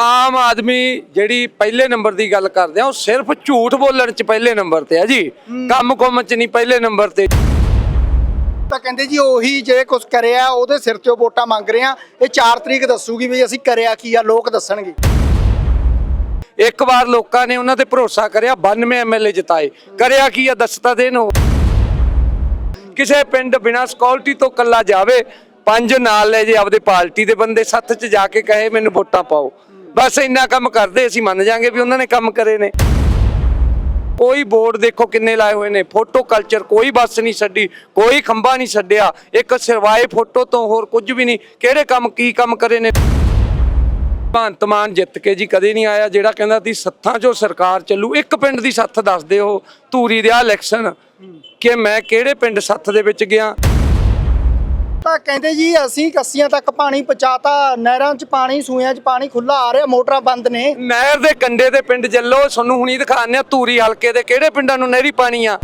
ਆਮ ਆਦਮੀ ਜਿਹੜੀ ਪਹਿਲੇ ਨੰਬਰ ਦੀ ਗੱਲ ਕਰਦੇ ਆ ਉਹ ਸਿਰਫ ਝੂਠ ਬੋਲਣ ਚ ਪਹਿਲੇ ਨੰਬਰ ਤੇ ਆ ਜੀ। ਕੰਮ ਕੁੰਮ ਚ ਨਹੀਂ ਪਹਿਲੇ ਨੰਬਰ ਤੇ। ਤਾਂ ਕਹਿੰਦੇ ਜੀ ਉਹੀ ਜੇ ਕੁਝ ਕਰਿਆ ਉਹਦੇ ਸਿਰ ਤੇ ਵੋਟਾਂ ਮੰਗ ਰਹੇ ਆ। ਇਹ 4 ਤਰੀਕ ਦੱਸੂਗੀ ਵੀ ਅਸੀਂ ਕਰਿਆ ਕੀ ਆ ਲੋਕ ਦੱਸਣਗੇ। ਇੱਕ ਵਾਰ ਲੋਕਾਂ ਨੇ ਉਹਨਾਂ ਤੇ ਭਰੋਸਾ ਕਰਿਆ 92 ਐਮਐਲਏ ਜਿਤਾਏ। ਕਰਿਆ ਕੀ ਆ ਦੱਸਤਾ ਦੇਣ ਉਹ। ਕਿਸੇ ਪਿੰਡ ਬਿਨਾ ਸਕਿਉਰਟੀ ਤੋਂ ਕੱਲਾ ਜਾਵੇ ਪੰਜ ਨਾਲ ਲੈ ਜੇ ਆਪਦੇ ਪਾਰਟੀ ਦੇ ਬੰਦੇ ਸੱਤ ਚ ਜਾ ਕੇ ਕਹੇ ਮੈਨੂੰ ਵੋਟਾਂ ਪਾਓ। ਬਸ ਇੰਨਾ ਕੰਮ ਕਰਦੇ, ਅਸੀਂ ਮੰਨ ਜਾਾਂਗੇ ਵੀ ਉਹਨਾਂ ਨੇ ਕੰਮ ਕਰੇ ਨੇ। ਕੋਈ ਬੋਰਡ ਦੇਖੋ ਕਿੰਨੇ ਲਾਏ ਹੋਏ ਨੇ। ਫੋਟੋ ਕਲਚਰ ਕੋਈ ਬੱਸ ਨਹੀਂ ਛੱਡੀ, ਕੋਈ ਖੰਭਾ ਨਹੀਂ ਛੱਡਿਆ। ਇੱਕ ਸਿਰਵਾਏ ਫੋਟੋ ਤੋਂ ਹੋਰ ਕੁਝ ਵੀ ਨਹੀਂ। ਕਿਹੜੇ ਕੰਮ, ਕੀ ਕੰਮ ਕਰੇ ਨੇ? ਭਗਵੰਤ ਮਾਨ ਜਿੱਤ ਕੇ ਜੀ ਕਦੇ ਨਹੀਂ ਆਇਆ, ਜਿਹੜਾ ਕਹਿੰਦਾ ਸੀ ਸੱਥਾਂ 'ਚੋਂ ਸਰਕਾਰ ਚੱਲੂ। ਇੱਕ ਪਿੰਡ ਦੀ ਸੱਥ ਦੱਸ ਦਿਓ, ਧੂਰੀ ਦੇ ਆ ਇਲੈਕਸ਼ਨ ਕਿ ਮੈਂ ਕਿਹੜੇ ਪਿੰਡ ਸੱਥ ਦੇ ਵਿੱਚ ਗਿਆ? ਤਾਂ ਕਹਿੰਦੇ ਜੀ ਅਸੀਂ ਕੱਸੀਆਂ ਤੱਕ ਪਾਣੀ ਪਹੁੰਚਾਤਾ ਨਹਿਰਾਂ 'ਚ ਪਾਣੀ ਸੂਇਆਂ 'ਚ ਪਾਣੀ ਖੁੱਲਾ ਆ ਰਿਹਾ ਮੋਟਰਾਂ ਬੰਦ ਨੇ। ਨਹਿਰ ਦੇ ਕੰਡੇ ਦੇ ਪਿੰਡ ਚੱਲੋ ਤੁਹਾਨੂੰ ਹੁਣੀ ਦਿਖਾਉਂਦੇ ਆ ਧੂਰੀ ਹਲਕੇ ਦੇ ਕਿਹੜੇ ਪਿੰਡਾਂ ਨੂੰ ਨਹਿਰੀ ਪਾਣੀ ਆ।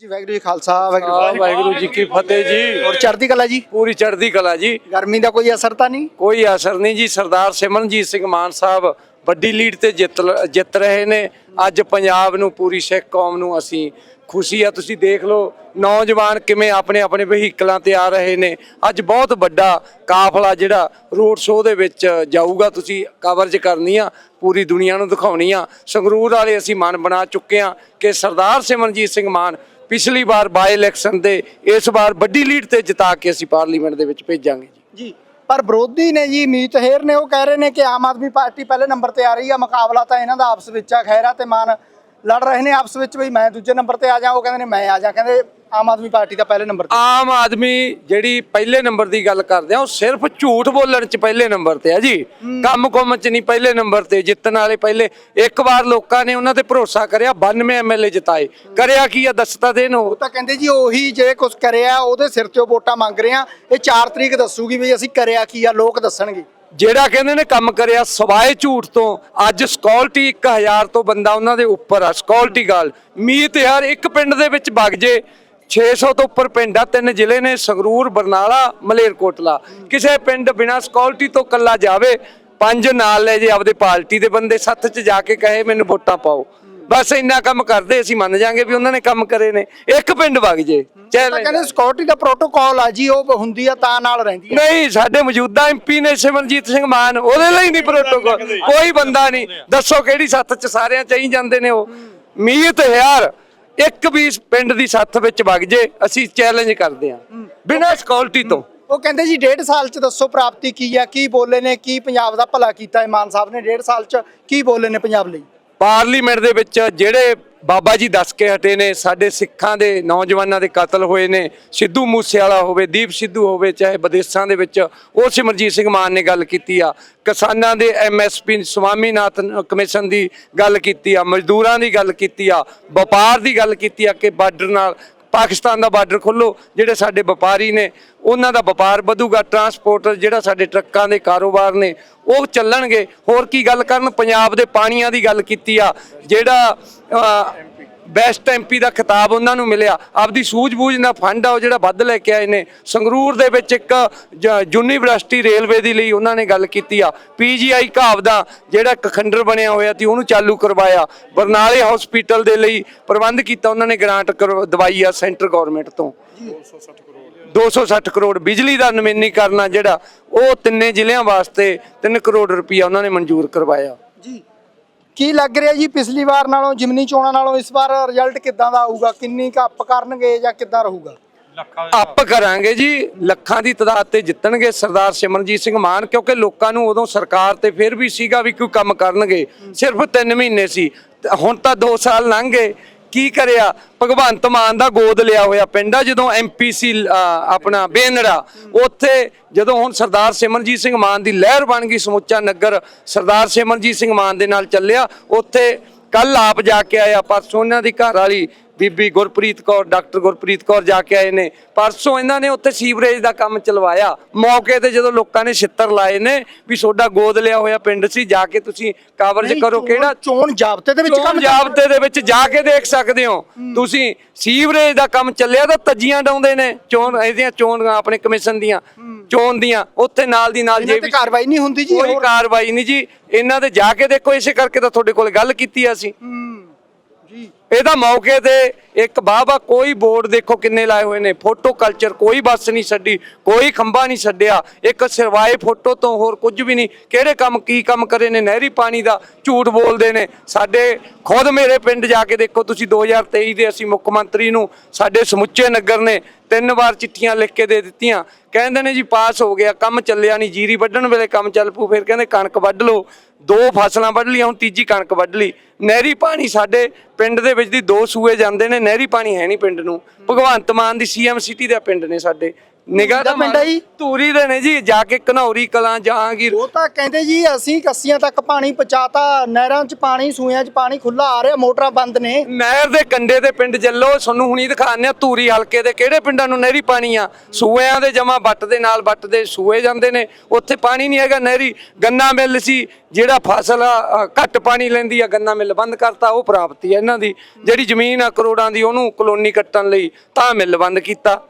ਜੀ ਵਾਹਿਗੁਰੂ ਜੀ ਖਾਲਸਾ ਵਾਹਿਗੁਰੂ ਵਾਹਿਗੁਰੂ ਜੀ ਕੀ ਫਤਿਹ ਜੀ। ਹੋਰ ਚੜ੍ਹਦੀ ਕਲਾ ਜੀ? ਪੂਰੀ ਚੜ੍ਹਦੀ ਕਲਾ ਜੀ। ਗਰਮੀ ਦਾ ਕੋਈ ਅਸਰ ਤਾਂ ਨਹੀਂ? ਕੋਈ ਅਸਰ ਨਹੀਂ ਜੀ। ਸਰਦਾਰ ਸਿਮਰਨਜੀਤ ਸਿੰਘ ਮਾਨ ਸਾਹਿਬ ਵੱਡੀ ਲੀਡ ਤੇ ਜਿੱਤ ਜਿੱਤ ਰਹੇ ਨੇ। ਅੱਜ ਪੰਜਾਬ ਨੂੰ ਪੂਰੀ ਸਿੱਖ ਕੌਮ ਨੂੰ ਅਸੀਂ ਖੁਸ਼ੀ ਆ, ਤੁਸੀਂ ਦੇਖ ਲਓ, ਨੌਜਵਾਨ ਕਿਵੇਂ ਆਪਣੇ ਆਪਣੇ ਵਹੀਕਲਾਂ ਤੇ ਆ ਰਹੇ ਨੇ। ਅੱਜ ਬਹੁਤ ਵੱਡਾ ਕਾਫਲਾ ਜਿਹੜਾ ਰੋਡ ਸ਼ੋਅ ਦੇ ਵਿੱਚ ਜਾਊਗਾ, ਤੁਸੀਂ ਕਵਰਜ ਕਰਨੀ ਆ, ਪੂਰੀ ਦੁਨੀਆ ਨੂੰ ਦਿਖਾਉਣੀ ਆ। ਸੰਗਰੂਰ ਵਾਲੇ ਅਸੀਂ ਮਨ ਬਣਾ ਚੁੱਕੇ ਆ ਕਿ ਸਰਦਾਰ ਸਿਮਰਨਜੀਤ ਸਿੰਘ ਮਾਨ ਪਿਛਲੀ ਵਾਰ ਬਾਈ ਇਲੈਕਸ਼ਨ ਦੇ ਇਸ ਵਾਰ ਵੱਡੀ ਲੀਡ ਤੇ ਜਿਤਾ ਕੇ ਅਸੀਂ ਪਾਰਲੀਮੈਂਟ ਦੇ ਵਿੱਚ ਭੇਜਾਂਗੇ ਜੀ। ਜੀ, ਪਰ ਵਿਰੋਧੀ ਨੇ ਜੀ, ਮੀਤ ਹੇਰ ਨੇ ਉਹ ਕਹਿ ਰਹੇ ਨੇ ਕਿ ਆਮ ਆਦਮੀ ਪਾਰਟੀ ਪਹਿਲੇ ਨੰਬਰ ਤੇ ਆ ਰਹੀ ਆ। ਮੁਕਾਬਲਾ ਤਾਂ ਇਹਨਾਂ ਦਾ ਆਪਸ ਵਿੱਚ ਆ ਖੈਰਾ ਤੇ ਮਾਨ ਲੜ ਰਹੇ ਨੇ ਆਪਸ ਵਿੱਚ ਵੀ ਮੈਂ ਦੂਜੇ ਨੰਬਰ ਤੇ ਆ ਜਾ ਉਹ ਕਹਿੰਦੇ ਨੇ ਮੈਂ ਆ ਜਾ ਕਹਿੰਦੇ ਆਮ ਆਦਮੀ ਪਾਰਟੀ ਦਾ ਪਹਿਲੇ ਨੰਬਰ ਤੇ। ਆਮ ਆਦਮੀ ਜਿਹੜੀ ਪਹਿਲੇ ਨੰਬਰ ਦੀ ਗੱਲ ਕਰਦੇ ਆ ਉਹ ਸਿਰਫ ਝੂਠ ਬੋਲਣ ਚ ਪਹਿਲੇ ਨੰਬਰ ਤੇ ਆ ਜੀ। ਕੰਮ ਕੁੰਮ ਚ ਨਹੀਂ ਪਹਿਲੇ ਨੰਬਰ ਤੇ ਜਿੱਤਣ ਵਾਲੇ ਪਹਿਲੇ। ਇੱਕ ਵਾਰ ਲੋਕਾਂ ਨੇ ਉਹਨਾਂ ਤੇ ਭਰੋਸਾ ਕਰਿਆ 92 ਐਮਐਲਏ ਜਿਤਾਏ। ਕਰਿਆ ਕੀ ਆ ਦੱਸਤਾ ਦੇਣ ਉਹ। ਤਾਂ ਕਹਿੰਦੇ ਜੀ ਉਹੀ ਜੇ ਕੁਝ ਕਰਿਆ ਉਹਦੇ ਸਿਰ ਤੇ ਵੋਟਾਂ ਮੰਗ ਰਹੇ ਆ। ਇਹ 4 ਤਰੀਕ ਦੱਸੂਗੀ ਵੀ ਅਸੀਂ ਕਰਿਆ ਕੀ ਆ ਲੋਕ ਦੱਸਣਗੇ। ਜਿਹੜਾ ਕਹਿੰਦੇ ਨੇ ਕੰਮ ਕਰਿਆ ਸਵਾਏ ਝੂਠ ਤੋਂ, ਅੱਜ ਸਕਿਉਰਟੀ 1000 ਤੋਂ ਬੰਦਾ ਉਹਨਾਂ ਦੇ ਉੱਪਰ ਆ ਸਕਿਉਰਟੀ ਗਾਲ ਮੀਤ ਯਾਰ ਇੱਕ ਪਿੰਡ ਦੇ ਵਿੱਚ ਵਗ ਜੇ 600 ਤੋਂ ਉੱਪਰ ਪਿੰਡ ਆ, ਤਿੰਨ ਜ਼ਿਲ੍ਹੇ ਨੇ, ਸੰਗਰੂਰ, ਬਰਨਾਲਾ, ਮਲੇਰਕੋਟਲਾ। ਕਿਸੇ ਪਿੰਡ ਬਿਨਾਂ ਸਕਿਉਰਟੀ ਤੋਂ ਕੱਲਾ ਜਾਵੇ, ਪੰਜ ਨਾਲ ਲੈ ਜੇ ਆਪਦੇ ਪਾਰਟੀ ਦੇ ਬੰਦੇ ਸੱਤ 'ਚ ਜਾ ਕੇ ਕਹੇ ਮੈਨੂੰ ਵੋਟਾਂ ਪਾਓ। ਬਸ ਇੰਨਾ ਕੰਮ ਕਰਦੇ ਅਸੀਂ ਮੰਨ ਜਾਾਂਗੇ ਵੀ ਉਹਨਾਂ ਨੇ ਕੰਮ ਕਰੇ ਨੇ। ਇੱਕ ਪਿੰਡ ਵਗ ਜੇ ਤਾਂ ਚੈਲੰਜ ਕਹਿੰਦੇ ਸਿਕਿਉਰਿਟੀ ਦਾ ਪ੍ਰੋਟੋਕਾਲ ਆ ਜੀ ਉਹ ਹੁੰਦੀ ਆ ਤਾਂ ਨਾਲ ਰਹਿੰਦੀ ਆ। ਨਹੀਂ ਸਾਡੇ ਮੌਜੂਦਾ ਐਮਪੀ ਨੇ ਸਿਮਰਨਜੀਤ ਸਿੰਘ ਮਾਨ ਉਹਦੇ ਲਈ ਨਹੀਂ ਪ੍ਰੋਟੋਕਾਲ ਕੋਈ ਬੰਦਾ ਨਹੀਂ। ਦੱਸੋ ਕਿਹੜੀ ਸੱਥ ਚ ਸਾਰਿਆਂ ਚਾਹੀ ਜਾਂਦੇ ਨੇ ਉਹ। ਮੀਤ ਯਾਰ ਇੱਕ ਵੀ ਪਿੰਡ ਦੀ ਸੱਥ ਵਿੱਚ ਵਗ ਜੇ ਅਸੀਂ ਚੈਲੰਜ ਕਰਦੇ ਹਾਂ। ਬਿਨਾਂ ਸਕਿਉਰਟੀ ਤੋਂ। ਉਹ ਕਹਿੰਦੇ ਜੀ ਡੇਢ ਸਾਲ ਚ ਦੱਸੋ ਪ੍ਰਾਪਤੀ ਕੀ ਆ ਕੀ ਬੋਲੇ ਨੇ ਕੀ ਪੰਜਾਬ ਦਾ ਭਲਾ ਕੀਤਾ ਹੈ ਮਾਨ ਸਾਹਿਬ ਨੇ ਡੇਢ ਸਾਲ ਚ ਕੀ ਬੋਲੇ ਨੇ ਪੰਜਾਬ ਲਈ? ਪਾਰਲੀਮੈਂਟ ਦੇ ਵਿੱਚ ਜਿਹੜੇ ਬਾਬਾ ਜੀ ਦੱਸ ਕੇ ਹਟੇ ਨੇ, ਸਾਡੇ ਸਿੱਖਾਂ ਦੇ ਨੌਜਵਾਨਾਂ ਦੇ ਕਤਲ ਹੋਏ ਨੇ, ਸਿੱਧੂ ਮੂਸੇਵਾਲਾ ਹੋਵੇ, ਦੀਪ ਸਿੱਧੂ ਹੋਵੇ, ਚਾਹੇ ਵਿਦੇਸ਼ਾਂ ਦੇ ਵਿੱਚ, ਉਹ ਸਿਮਰਜੀਤ ਸਿੰਘ ਮਾਨ ਨੇ ਗੱਲ ਕੀਤੀ ਆ। ਕਿਸਾਨਾਂ ਦੇ ਐਮਐਸਪੀ ਸਵਾਮੀਨਾਥਨ ਕਮਿਸ਼ਨ ਦੀ ਗੱਲ ਕੀਤੀ ਆ, ਮਜ਼ਦੂਰਾਂ ਦੀ ਗੱਲ ਕੀਤੀ ਆ, ਵਪਾਰ ਦੀ ਗੱਲ ਕੀਤੀ ਆ ਕਿ ਬਾਰਡਰ ਨਾਲ ਪਾਕਿਸਤਾਨ ਦਾ ਬਾਰਡਰ ਖੋਲੋ ਜਿਹੜੇ ਸਾਡੇ ਵਪਾਰੀ ਨੇ, ਉਹਨਾਂ ਦਾ ਵਪਾਰ ਵਧੂਗਾ ਟਰਾਂਸਪੋਰਟ ਜਿਹੜਾ ਸਾਡੇ ਟਰੱਕਾਂ ਦੇ ਕਾਰੋਬਾਰ ਨੇ, ਉਹ ਚੱਲਣਗੇ। ਹੋਰ ਕੀ ਗੱਲ ਕਰਨ? ਪੰਜਾਬ ਦੇ ਪਾਣੀਆਂ ਦੀ ਗੱਲ ਕੀਤੀ ਆ, ਜਿਹੜਾ ਬੈਸਟ ਐਮਪੀ ਦਾ ਖਿਤਾਬ ਉਹਨਾਂ ਨੂੰ ਮਿਲਿਆ। ਆਪਦੀ ਸੂਝ-ਬੂਝ ਨਾਲ ਫੰਡ ਆ, ਉਹ ਜਿਹੜਾ ਵੱਧ ਲੈ ਕੇ ਆਏ ਨੇ। ਸੰਗਰੂਰ ਦੇ ਵਿੱਚ ਇੱਕ, ਜ- ਯੂਨੀਵਰਸਿਟੀ ਰੇਲਵੇ ਦੀ ਲਈ ਉਹਨਾਂ ਨੇ ਗੱਲ ਕੀਤੀ ਆ। ਪੀਜੀਆਈ ਘਾਵ ਦਾ ਜਿਹੜਾ ਇੱਕ ਖੰਡਰ ਬਣਿਆ ਹੋਇਆ ਸੀ, ਉਹਨੂੰ ਚਾਲੂ ਕਰਵਾਇਆ। ਬਰਨਾਲੇ ਹਸਪੀਟਲ ਦੇ ਲਈ ਪ੍ਰਬੰਧ ਕੀਤਾ, ਉਹਨਾਂ ਨੇ ਗ੍ਰਾਂਟ ਕਰਵਾ- ਦਵਾਈ ਆ ਸੈਂਟਰ ਗਵਰਨਮੈਂਟ ਤੋਂ। 260 ਕਰੋੜ। ਬਿਜਲੀ ਦਾ ਨਵੀਨੀਕਰਨ ਆ ਜਿਹੜਾ, ਉਹ ਤਿੰਨੇ ਜ਼ਿਲ੍ਹਿਆਂ ਵਾਸਤੇ 3 ਕਰੋੜ ਰੁਪਈਆ ਉਹਨਾਂ ਨੇ ਮਨਜ਼ੂਰ ਕਰਵਾਇਆ। ਜੀ। ਕੀ ਲੱਗ ਰਿਹਾ ਜੀ ਪਿਛਲੀ ਵਾਰ ਨਾਲੋਂ ਜਿਮਨੀ ਚੋਣਾਂ ਨਾਲੋਂ ਇਸ ਵਾਰ ਰਿਜ਼ਲਟ ਕਿੱਦਾਂ ਦਾ ਆਊਗਾ ਕਿੰਨੀ ਕੁ ਅੱਪ ਕਰਨਗੇ ਜਾਂ ਕਿੱਦਾਂ ਰਹੂਗਾ? ਅੱਪ ਕਰਾਂਗੇ ਜੀ ਲੱਖਾਂ ਦੀ ਤਾਦਾਦ ਤੇ ਜਿੱਤਣਗੇ ਸਰਦਾਰ ਸਿਮਰਨਜੀਤ ਸਿੰਘ ਮਾਨ ਕਿਉਂਕਿ ਲੋਕਾਂ ਨੂੰ ਉਦੋਂ ਸਰਕਾਰ ਤੇ ਫਿਰ ਵੀ ਸੀਗਾ ਵੀ ਕੋਈ ਕੰਮ ਕਰਨਗੇ। ਸਿਰਫ 3 ਮਹੀਨੇ ਸੀ ਹੁਣ ਤਾਂ 2 ਸਾਲ ਲੰਘ ਗਏ। ਕੀ ਕਰਿਆ? ਭਗਵੰਤ ਮਾਨ ਦਾ ਗੋਦ ਲਿਆ ਹੋਇਆ ਪਿੰਡ ਆ, ਜਦੋਂ ਐਮਪੀਸੀ ਆਪਣਾ ਬੇਨੜਾ। ਉੱਥੇ ਜਦੋਂ ਹੁਣ ਸਰਦਾਰ ਸਿਮਰਜੀਤ ਸਿੰਘ ਮਾਨ ਦੀ ਲਹਿਰ ਬਣ ਗਈ, ਸਮੁੱਚਾ ਨਗਰ ਸਰਦਾਰ ਸਿਮਰਜੀਤ ਸਿੰਘ ਮਾਨ ਦੇ ਨਾਲ ਚੱਲਿਆ, ਉੱਥੇ ਕੱਲ ਆਪ ਜਾ ਕੇ ਆਇਆ ਪਰਸੋਂ ਉਹਨਾਂ ਦੀ ਘਰ ਵਾਲੀ ਬੀਬੀ ਗੁਰਪ੍ਰੀਤ ਕੌਰ ਡਾਕਟਰ ਗੁਰਪ੍ਰੀਤ ਕੌਰ ਜਾ ਕੇ ਆਏ ਨੇ। ਪਰਸੋਂ ਇਹਨਾਂ ਨੇ ਉੱਥੇ ਸੀਵਰੇਜ ਦਾ ਕੰਮ ਚਲਵਾਇਆ। ਮੌਕੇ ਤੇ ਜਦੋਂ ਲੋਕਾਂ ਨੇ ਛਿੱਤਰ ਲਾਏ ਨੇ ਵੀ ਤੁਹਾਡਾ ਗੋਦ ਲਿਆ ਹੋਇਆ ਪਿੰਡ ਸੀ ਜਾ ਕੇ ਤੁਸੀਂ ਕਵਰੇਜ ਕਰੋ। ਕਿਹੜਾ ਚੋਣ ਜਾਬਤੇ ਦੇ ਵਿੱਚ ਕੰਮ ਜਾਬਤੇ ਦੇ ਵਿੱਚ ਜਾ ਕੇ ਦੇਖ ਸਕਦੇ ਹੋ। ਤੁਸੀਂ ਸੀਵਰੇਜ ਦਾ ਕੰਮ ਚੱਲਿਆ ਤਾਂ ਤੱਜੀਆਂ ਡਾਉਂਦੇ ਨੇ। ਚੋਣ ਇਹਦੀਆਂ ਚੋਣ ਆਪਣੇ ਕਮਿਸ਼ਨ ਦੀਆਂ ਚੋਣ ਦੀਆਂ ਉੱਥੇ ਨਾਲ ਦੀ ਨਾਲ ਜੇ ਕਾਰਵਾਈ ਨਹੀਂ ਹੁੰਦੀ ਜੀ ਕੋਈ ਕਾਰਵਾਈ ਨਹੀਂ ਜੀ। ਇਹਨਾਂ ਦੇ ਜਾ ਕੇ ਦੇਖੋ ਇਸੇ ਕਰਕੇ ਤਾਂ ਤੁਹਾਡੇ ਕੋਲ ਗੱਲ ਕੀਤੀ ਆ ਅਸੀਂ। ਇਹਦਾ ਮੌਕੇ ਤੇ ਇੱਕ ਬਾਬਾ ਕੋਈ ਬੋਰਡ ਦੇਖੋ ਕਿੰਨੇ ਲਾਏ ਹੋਏ ਨੇ। ਫੋਟੋ ਕਲਚਰ ਕੋਈ ਬੱਸ ਨਹੀਂ ਛੱਡੀ, ਕੋਈ ਖੰਭਾ ਨਹੀਂ ਛੱਡਿਆ। ਇੱਕ ਸਿਰਵਾਏ ਫੋਟੋ ਤੋਂ ਹੋਰ ਕੁਝ ਵੀ ਨਹੀਂ। ਕਿਹੜੇ ਕੰਮ, ਕੀ ਕੰਮ ਕਰੇ ਨੇ ਨਹਿਰੀ ਪਾਣੀ ਦਾ? ਝੂਠ ਬੋਲਦੇ ਨੇ। ਸਾਡੇ ਖੁਦ ਮੇਰੇ ਪਿੰਡ ਜਾ ਕੇ ਦੇਖੋ ਤੁਸੀਂ 2023 ਦੇ ਅਸੀਂ ਮੁੱਖ ਮੰਤਰੀ ਨੂੰ, ਸਾਡੇ ਸਮੁੱਚੇ ਨਗਰ ਨੇ ਤਿੰਨ ਵਾਰ ਚਿੱਠੀਆਂ ਲਿਖ ਕੇ ਦੇ ਦਿੱਤੀਆਂ। ਕਹਿੰਦੇ ਨੇ ਜੀ, ਪਾਸ ਹੋ ਗਿਆ, ਕੰਮ ਚੱਲਿਆ ਨਹੀਂ, ਜੀਰੀ ਵੱਢਣ ਵੇਲੇ ਕੰਮ ਚੱਲ ਪੂ ਫਿਰ ਕਹਿੰਦੇ, ਕਣਕ ਵੱਢ ਲਓ। ਦੋ ਫਸਲਾਂ ਵੱਢ ਲਈਆਂ, ਹੁਣ ਤੀਜੀ ਕਣਕ ਵੱਢ ਲਈ। ਨਹਿਰੀ ਪਾਣੀ ਸਾਡੇ ਪਿੰਡ ਦੇ ਵਿੱਚ ਦੀ ਦੋ ਸੂਏ ਜਾਂਦੇ ਨੇ, ਨਹਿਰੀ ਪਾਣੀ ਹੈ ਨਹੀਂ ਪਿੰਡ ਨੂੰ। ਭਗਵੰਤ ਮਾਨ ਦੀ ਸੀਐਮ ਸਿਟੀ ਦਾ ਪਿੰਡ ਨੇ ਸਾਡੇ। ਨਿਗਾਹ ਦਾ ਪਿੰਡ ਹੈ ਜੀ? ਧੂਰੀ ਦੇ ਨੇ ਜੀ ਜਾ ਕੇ ਘਨੌਰੀ ਕਲਾਂ ਜਹਾਂਗੀਰ। ਉਹ ਤਾਂ ਕਹਿੰਦੇ ਜੀ ਅਸੀਂ ਕੱਸੀਆਂ ਤੱਕ ਪਾਣੀ ਪਹੁੰਚਾਤਾ ਨਹਿਰਾਂ 'ਚ ਪਾਣੀ ਸੂਇਆਂ 'ਚ ਪਾਣੀ ਖੁੱਲਾ ਆ ਰਿਹਾ ਮੋਟਰਾਂ ਬੰਦ ਨੇ। ਨਹਿਰ ਦੇ ਕੰਡੇ ਦੇ ਪਿੰਡ ਜੱਲੋ ਤੁਹਾਨੂੰ ਹੁਣੀ ਦਿਖਾਉਂਦੇ ਆ ਧੂਰੀ ਹਲਕੇ ਦੇ ਕਿਹੜੇ ਪਿੰਡਾਂ ਨੂੰ ਨਹਿਰੀ ਪਾਣੀ ਆ? ਸੂਇਆਂ ਦੇ ਜਮਾ ਬੱਟ ਦੇ ਨਾਲ ਬੱਟ ਦੇ ਸੂਏ ਜਾਂਦੇ ਨੇ ਉੱਥੇ ਪਾਣੀ ਨਹੀਂ ਹੈਗਾ ਨਹਿਰੀ। ਗੰਨਾ ਮਿੱਲ ਸੀ ਜਿਹੜਾ ਫਸਲ ਆ, ਘੱਟ ਪਾਣੀ ਲੈਂਦੀ ਆ ਗੰਨਾ ਮਿੱਲ ਬੰਦ ਕਰਤਾ ਉਹ ਪ੍ਰਾਪਤੀ ਆ ਇਹਨਾਂ ਦੀ। ਜਿਹੜੀ ਜ਼ਮੀਨ ਆ ਕਰੋੜਾਂ ਦੀ ਉਹਨੂੰ ਕਲੋਨੀ ਕੱਟਣ ਲਈ ਤਾਂ ਮਿੱਲ ਬੰਦ ਕੀਤਾ।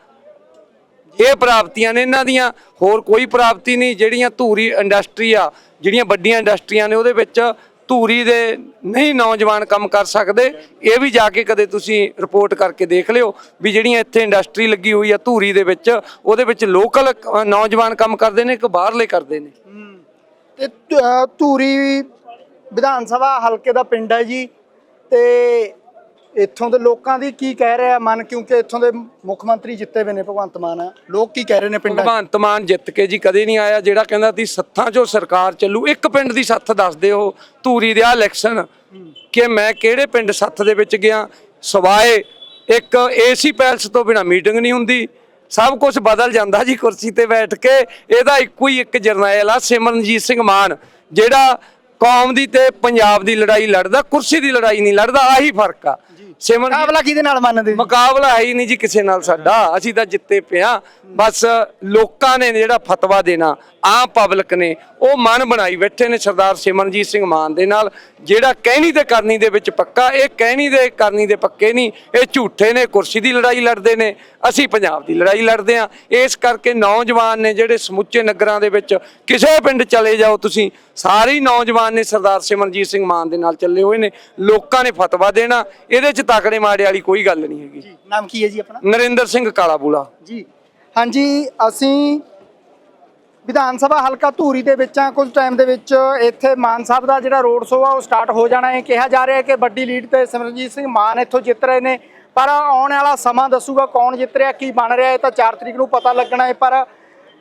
ਇਹ ਪ੍ਰਾਪਤੀਆਂ ਨੇ ਇਹਨਾਂ ਦੀਆਂ। ਹੋਰ ਕੋਈ ਪ੍ਰਾਪਤੀ ਨਹੀਂ, ਜਿਹੜੀਆਂ ਧੂਰੀ ਇੰਡਸਟਰੀ ਆ, ਜਿਹੜੀਆਂ ਵੱਡੀਆਂ ਇੰਡਸਟਰੀਆਂ ਨੇ, ਉਹਦੇ ਵਿੱਚ ਧੂਰੀ ਦੇ ਨਹੀਂ ਨੌਜਵਾਨ ਕੰਮ ਕਰ ਸਕਦੇ। ਇਹ ਵੀ ਜਾ ਕੇ ਕਦੇ ਤੁਸੀਂ ਰਿਪੋਰਟ ਕਰਕੇ ਦੇਖ ਲਿਓ ਵੀ ਜਿਹੜੀਆਂ ਇੱਥੇ ਇੰਡਸਟਰੀ ਲੱਗੀ ਹੋਈ ਆ ਧੂਰੀ ਦੇ ਵਿੱਚ, ਉਹਦੇ ਵਿੱਚ ਲੋਕਲ ਨੌਜਵਾਨ ਕੰਮ ਕਰਦੇ ਨੇ ਕਿ ਬਾਹਰਲੇ ਕਰਦੇ ਨੇ? ਤੇ ਧੂਰੀ ਵਿਧਾਨ ਸਭਾ ਹਲਕੇ ਦਾ ਪਿੰਡ ਹੈ ਜੀ, ਤੇ ਇੱਥੋਂ ਦੇ ਲੋਕਾਂ ਦੀ ਕੀ ਕਹਿ ਰਿਹਾ ਮਨ? ਕਿਉਂਕਿ ਇੱਥੋਂ ਦੇ ਮੁੱਖ ਮੰਤਰੀ ਜਿੱਤੇ ਹੋਏ ਨੇ, ਭਗਵੰਤ ਮਾਨ ਲੋਕ ਕੀ ਕਹਿ ਰਹੇ ਨੇ ਪਿੰਡਾਂ 'ਚ? ਭਗਵੰਤ ਮਾਨ ਜਿੱਤ ਕੇ ਜੀ ਕਦੇ ਨਹੀਂ ਆਇਆ, ਜਿਹੜਾ ਕਹਿੰਦਾ ਸੀ ਸੱਥਾਂ 'ਚੋਂ ਸਰਕਾਰ ਚੱਲੂ। ਇੱਕ ਪਿੰਡ ਦੀ ਸੱਥ ਦੱਸ ਦਿਓ, ਧੂਰੀ ਦੇ ਆ ਇਲੈਕਸ਼ਨ ਕਿ ਮੈਂ ਕਿਹੜੇ ਪਿੰਡ ਸੱਥ ਦੇ ਵਿੱਚ ਗਿਆ? ਸਵਾਏ, ਇੱਕ ਏਸੀ ਪੈਲਸ ਤੋਂ ਬਿਨਾ ਮੀਟਿੰਗ ਨਹੀਂ ਹੁੰਦੀ। ਸਭ ਕੁਝ ਬਦਲ ਜਾਂਦਾ ਜੀ ਕੁਰਸੀ ਤੇ ਬੈਠ ਕੇ। ਇਹਦਾ ਇੱਕੋ ਹੀ ਇੱਕ ਜਰਨੈਲ ਆ, ਸਿਮਰਨਜੀਤ ਸਿੰਘ ਮਾਨ, ਜਿਹੜਾ ਕੌਮ ਦੀ ਤੇ ਪੰਜਾਬ ਦੀ ਲੜਾਈ ਲੜਦਾ ਕੁਰਸੀ ਦੀ ਲੜਾਈ ਨਹੀਂ ਲੜਦਾ ਆਹੀ ਫ਼ਰਕ ਆ। ਮੁਕਾਬਲਾ ਕਿਹਦੇ ਨਾਲ ਮੰਨਦੇ? ਮੁਕਾਬਲਾ ਹੈ ਹੀ ਨਹੀਂ ਜੀ ਕਿਸੇ ਨਾਲ ਸਾਡਾ। ਅਸੀਂ ਤਾਂ ਜਿੱਤੇ ਪਿਆ ਬਸ ਲੋਕਾਂ ਨੇ ਜਿਹੜਾ ਫਤਵਾ ਦੇਣਾ ਆਮ ਪਬਲਿਕ ਨੇ ਉਹ ਮਨ ਬਣਾਈ ਬੈਠੇ ਨੇ ਸਰਦਾਰ ਸਿਮਰਨਜੀਤ ਸਿੰਘ ਮਾਨ ਦੇ ਨਾਲ ਜਿਹੜਾ ਕਹਿਣੀ ਤੇ ਕਰਨੀ ਦੇ ਵਿੱਚ ਪੱਕਾ ਇਹ ਕਹਿਣੀ ਦੇ ਕਰਨੀ ਦੇ ਪੱਕੇ ਨਹੀਂ ਇਹ ਝੂਠੇ ਨੇ ਕੁਰਸੀ ਦੀ ਲੜਾਈ ਲੜਦੇ ਨੇ ਅਸੀਂ ਪੰਜਾਬ ਦੀ ਲੜਾਈ ਲੜਦੇ ਆ ਇਸ ਕਰਕੇ ਨੌਜਵਾਨ ਨੇ ਜਿਹੜੇ ਸਮੁੱਚੇ ਨਗਰਾਂ ਦੇ ਵਿੱਚ ਕਿਸੇ ਪਿੰਡ ਚਲੇ ਜਾਓ ਤੁਸੀਂ ਸਾਰੇ ਨੌਜਵਾਨ ਨੇ ਸਰਦਾਰ ਸਿਮਰਨਜੀਤ ਸਿੰਘ ਮਾਨ ਦੇ ਨਾਲ ਚੱਲੇ ਹੋਏ ਨੇ ਲੋਕਾਂ ਨੇ ਫਤਵਾ ਦੇਣਾ ਇਹਦੇ 'ਚ ਤਕੜੇ ਮਾੜੇ ਵਾਲੀ ਕੋਈ ਗੱਲ ਨਹੀਂ ਹੈਗੀ। ਨਾਮ ਕੀ ਹੈ ਜੀ ਆਪਣਾ? ਨਰਿੰਦਰ ਸਿੰਘ ਕਾਲਾਬੂਲਾ। ਜੀ ਹਾਂਜੀ, ਅਸੀਂ ਵਿਧਾਨ ਸਭਾ ਹਲਕਾ ਧੂਰੀ ਦੇ ਵਿੱਚ ਆ ਕੁਝ ਟਾਈਮ ਦੇ ਵਿੱਚ ਇੱਥੇ ਮਾਨ ਸਾਹਿਬ ਦਾ ਜਿਹੜਾ ਰੋਡ ਸ਼ੋਅ ਆ, ਉਹ ਸਟਾਰਟ ਹੋ ਜਾਣਾ ਹੈ। ਕਿਹਾ ਜਾ ਰਿਹਾ ਹੈ ਕਿ ਵੱਡੀ ਲੀਡ ਤੇ ਸਿਮਰਨਜੀਤ ਸਿੰਘ ਮਾਨ ਇੱਥੋਂ ਜਿੱਤ ਰਹੇ ਨੇ। ਪਰ ਆਉਣ ਵਾਲਾ ਸਮਾਂ ਦੱਸੂਗਾ ਕੌਣ ਜਿੱਤ ਰਿਹਾ, ਕੀ ਬਣ ਰਿਹਾ ਇਹ ਤਾਂ 4 ਤਰੀਕ ਨੂੰ ਪਤਾ ਲੱਗਣਾ ਹੈ। ਪਰ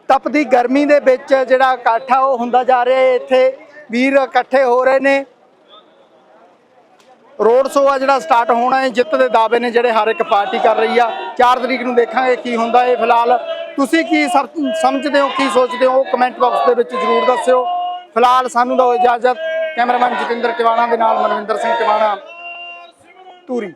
ਤਪਦੀ ਗਰਮੀ ਦੇ ਵਿੱਚ ਜਿਹੜਾ ਇਕੱਠ ਆ, ਉਹ ਹੁੰਦਾ ਜਾ ਰਿਹਾ ਹੈ। ਇੱਥੇ ਵੀਰ ਇਕੱਠੇ ਹੋ ਰਹੇ ਨੇ। ਰੋਡ ਸ਼ੋਅ ਆ ਜਿਹੜਾ ਸਟਾਰਟ ਹੋਣਾ ਹੈ। ਜਿੱਤ ਦੇ ਦਾਅਵੇ ਨੇ ਜਿਹੜੇ ਹਰ ਇੱਕ ਪਾਰਟੀ ਕਰ ਰਹੀ ਆ। 4 ਤਰੀਕ ਨੂੰ ਦੇਖਾਂਗੇ ਕੀ ਹੁੰਦਾ ਇਹ ਫਿਲਹਾਲ। ਤੁਸੀਂ ਕੀ ਸਮ- ਸਮਝਦੇ ਹੋ, ਕੀ ਸੋਚਦੇ ਹੋ? ਕਮੈਂਟ ਬਾਕਸ ਦੇ ਵਿੱਚ ਜਰੂਰ ਦੱਸਿਓ। ਫਿਲਹਾਲ ਸਾਨੂੰ ਦਿਓ ਇਜਾਜ਼ਤ। ਕੈਮਰਾਮੈਨ ਜਤਿੰਦਰ ਟਿਵਾਣਾ ਦੇ ਨਾਲ ਮਨਵਿੰਦਰ ਸਿੰਘ ਟਿਵਾਣਾ ਧੂਰੀ।